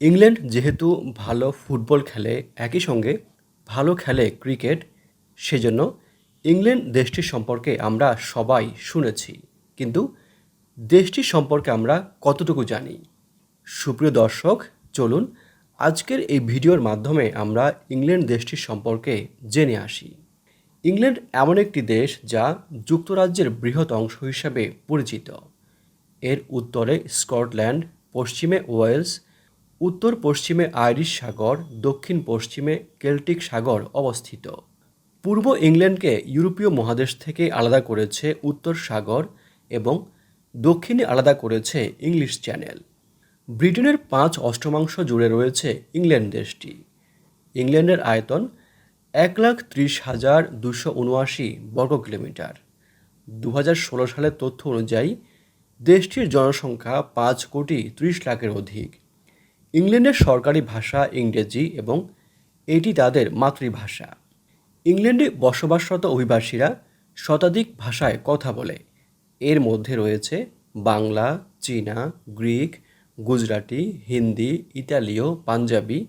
England যেহেতু ভালো football খেলে, একই সঙ্গে ভালো খেলে ক্রিকেট, সেজন্য ইংল্যান্ড দেশটি সম্পর্কে আমরা সবাই শুনেছি। কিন্তু দেশটি সম্পর্কে আমরা কতটুকু জানি? সুপ্রিয় দর্শক, চলুন আজকের এই ভিডিওর মাধ্যমে আমরা ইংল্যান্ড দেশটির সম্পর্কে জেনে আসি। ইংল্যান্ড এমন একটি দেশ যা যুক্তরাজ্যের বৃহৎ অংশ হিসাবে পরিচিত। এর উত্তরে স্কটল্যান্ড, পশ্চিমে ওয়েলস উত্তর পশ্চিমে আইরিশ সাগর, দক্ষিণ পশ্চিমে কেল্টিক সাগর অবস্থিত। পূর্ব ইংল্যান্ডকে ইউরোপীয় মহাদেশ থেকে আলাদা করেছে উত্তর সাগর এবং দক্ষিণে আলাদা করেছে ইংলিশ চ্যানেল। ব্রিটেনের পাঁচ অষ্টমাংশ জুড়ে রয়েছে ইংল্যান্ড দেশটি। ইংল্যান্ডের আয়তন এক লাখ ত্রিশ হাজার দুশো উনআশি বর্গ কিলোমিটার। দু হাজার ষোলো সালের তথ্য অনুযায়ী দেশটির জনসংখ্যা পাঁচ কোটি ত্রিশ লাখের অধিক। ইংল্যান্ডের সরকারি ভাষা ইংরেজি এবং এটি তাদের মাতৃভাষা। ইংল্যান্ডে বসবাসরত অভিবাসীরা শতাধিক ভাষায় কথা বলে। এর মধ্যে রয়েছে বাংলা, চীনা, গ্রিক, গুজরাটি, হিন্দি, ইতালীয়, পাঞ্জাবি,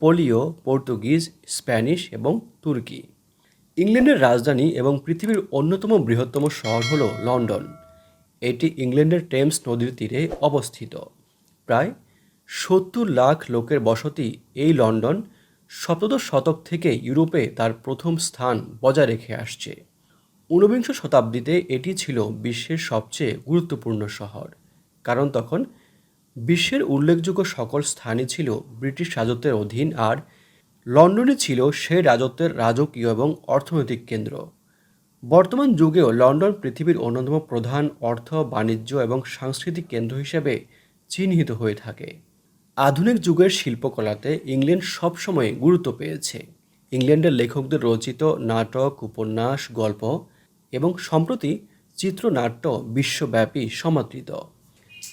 পোলীয়, পর্তুগিজ, স্প্যানিশ এবং তুর্কি। ইংল্যান্ডের রাজধানী এবং পৃথিবীর অন্যতম বৃহত্তম শহর হল লন্ডন। এটি ইংল্যান্ডের টেমস নদীর তীরে অবস্থিত। প্রায় সত্তর লাখ লোকের বসতি এই লন্ডন সপ্তদশ শতক থেকে ইউরোপে তার প্রথম স্থান বজায় রেখে আসছে। ঊনবিংশ শতাব্দীতে এটি ছিল বিশ্বের সবচেয়ে গুরুত্বপূর্ণ শহর, কারণ তখন বিশ্বের উল্লেখযোগ্য সকল স্থানই ছিল ব্রিটিশ রাজত্বের অধীন আর লন্ডনে ছিল সে রাজত্বের রাজকীয় এবং অর্থনৈতিক কেন্দ্র। বর্তমান যুগেও লন্ডন পৃথিবীর অন্যতম প্রধান অর্থ, বাণিজ্য এবং সাংস্কৃতিক কেন্দ্র হিসেবে চিহ্নিত হয়ে থাকে। আধুনিক যুগের শিল্পকলাতে ইংল্যান্ড সবসময় গুরুত্ব পেয়েছে। ইংল্যান্ডের লেখকদের রচিত নাটক, উপন্যাস, গল্প এবং সম্প্রতি চিত্রনাট্য বিশ্বব্যাপী সমাদৃত।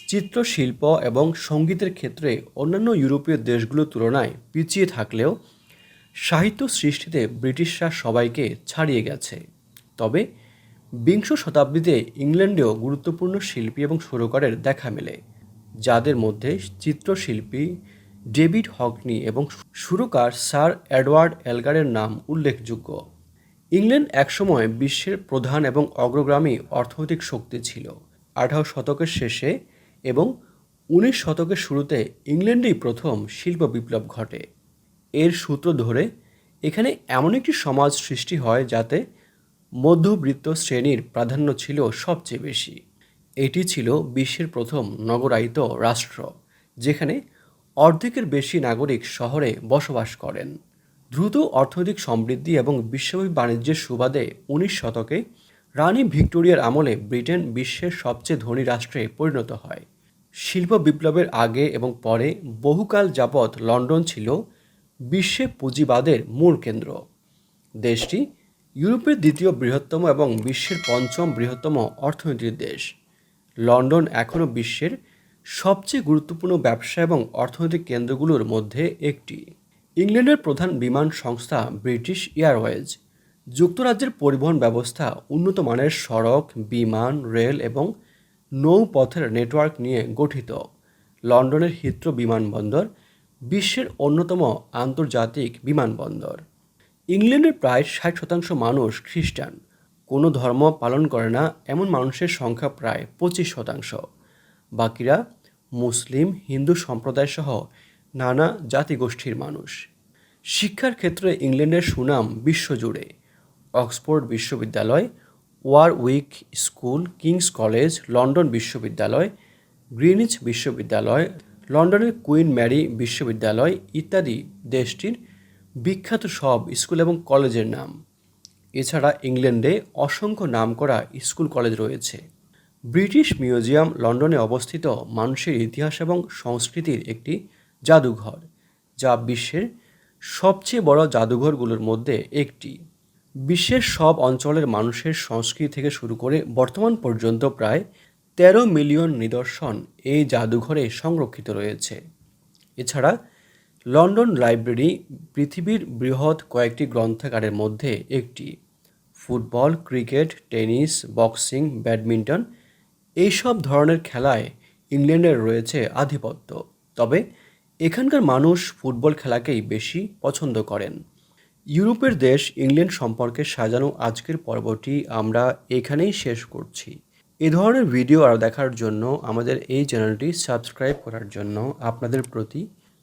চিত্রশিল্প এবং সঙ্গীতের ক্ষেত্রে অন্যান্য ইউরোপীয় দেশগুলোর তুলনায় পিছিয়ে থাকলেও সাহিত্য সৃষ্টিতে ব্রিটিশরা সবাইকে ছাড়িয়ে গেছে। তবে বিংশ শতাব্দীতে ইংল্যান্ডেও গুরুত্বপূর্ণ শিল্পী এবং সুরকারের দেখা মেলে। যাদের মধ্যে চিত্রশিল্পী ডেভিড হকনি এবং সুরকার স্যার এডওয়ার্ড এলগারের নাম উল্লেখযোগ্য। ইংল্যান্ড একসময় বিশ্বের প্রধান এবং অগ্রগামী অর্থনৈতিক শক্তি ছিল। আঠারো শতকের শেষে এবং উনিশ শতকের শুরুতে ইংল্যান্ডেই প্রথম শিল্প বিপ্লব ঘটে। এর সূত্র ধরে, এখানে এমন একটি সমাজ সৃষ্টি হয় যাতে মধ্যবৃত্ত শ্রেণির প্রাধান্য ছিল সবচেয়ে বেশি। এটি ছিল বিশ্বের প্রথম নগরায়িত রাষ্ট্র, যেখানে অর্ধেকের বেশি নাগরিক শহরে বসবাস করেন। দ্রুত অর্থনৈতিক সমৃদ্ধি এবং বিশ্বব্যাপী বাণিজ্যের সুবাদে উনিশ শতকে রানী ভিক্টোরিয়ার আমলে ব্রিটেন বিশ্বের সবচেয়ে ধনী রাষ্ট্রে পরিণত হয়। শিল্প বিপ্লবের আগে এবং পরে বহুকাল যাবৎ লন্ডন ছিল বিশ্বে পুঁজিবাদের মূল কেন্দ্র। দেশটি ইউরোপের দ্বিতীয় বৃহত্তম এবং বিশ্বের পঞ্চম বৃহত্তম অর্থনীতির দেশ। লন্ডন এখনও বিশ্বের সবচেয়ে গুরুত্বপূর্ণ ব্যবসা এবং অর্থনৈতিক কেন্দ্রগুলোর মধ্যে একটি। ইংল্যান্ডের প্রধান বিমান সংস্থা ব্রিটিশ এয়ারওয়েজ যুক্তরাজ্যের পরিবহন ব্যবস্থা, উন্নত মানের সড়ক, বিমান, রেল এবং নৌপথের নেটওয়ার্ক নিয়ে গঠিত। লন্ডনের হিথ্রো বিমানবন্দর বিশ্বের অন্যতম আন্তর্জাতিক বিমানবন্দর। ইংল্যান্ডের প্রায় ষাট শতাংশ মানুষ খ্রিস্টান। কোনো ধর্ম পালন করে না, এমন মানুষের সংখ্যা প্রায় পঁচিশ শতাংশ। বাকিরা মুসলিম, হিন্দু সম্প্রদায় সহ নানা জাতিগোষ্ঠীর মানুষ। শিক্ষার ক্ষেত্রে ইংল্যান্ডের সুনাম বিশ্বজুড়ে। অক্সফোর্ড বিশ্ববিদ্যালয় Warwick school, King's college, London বিশ্ববিদ্যালয়, গ্রিনিচ বিশ্ববিদ্যালয়, লন্ডনের কুইন ম্যারি বিশ্ববিদ্যালয় ইত্যাদি দেশটির বিখ্যাত সব স্কুল এবং কলেজের নাম। এছাড়া ইংল্যান্ডে অসংখ্য নামকরা স্কুল কলেজ রয়েছে। ব্রিটিশ মিউজিয়াম লন্ডনে অবস্থিত মানুষের ইতিহাস এবং সংস্কৃতির একটি জাদুঘর, যা বিশ্বের সবচেয়ে বড় জাদুঘরগুলোর মধ্যে একটি। বিশ্বের সব অঞ্চলের মানুষের সংস্কৃতি থেকে শুরু করে বর্তমান পর্যন্ত প্রায় তেরো মিলিয়ন নিদর্শন এই জাদুঘরে সংরক্ষিত রয়েছে। এছাড়া লন্ডন লাইব্রেরি পৃথিবীর বৃহৎ কয়েকটি গ্রন্থাগারের মধ্যে একটি। Football, cricket, tennis, boxing, badminton এইসব ধরনের খেলায় ইংল্যান্ডের রয়েছে আধিপত্য। তবে এখানকার মানুষ ফুটবল খেলাকেই বেশি পছন্দ করেন। ইউরোপের দেশ ইংল্যান্ড সম্পর্কে সাজানো আজকের পর্বটি আমরা এখানেই শেষ করছি। এ ধরনের ভিডিও আরও দেখার জন্য আমাদের এই চ্যানেলটি সাবস্ক্রাইব করার জন্য আপনাদের প্রতি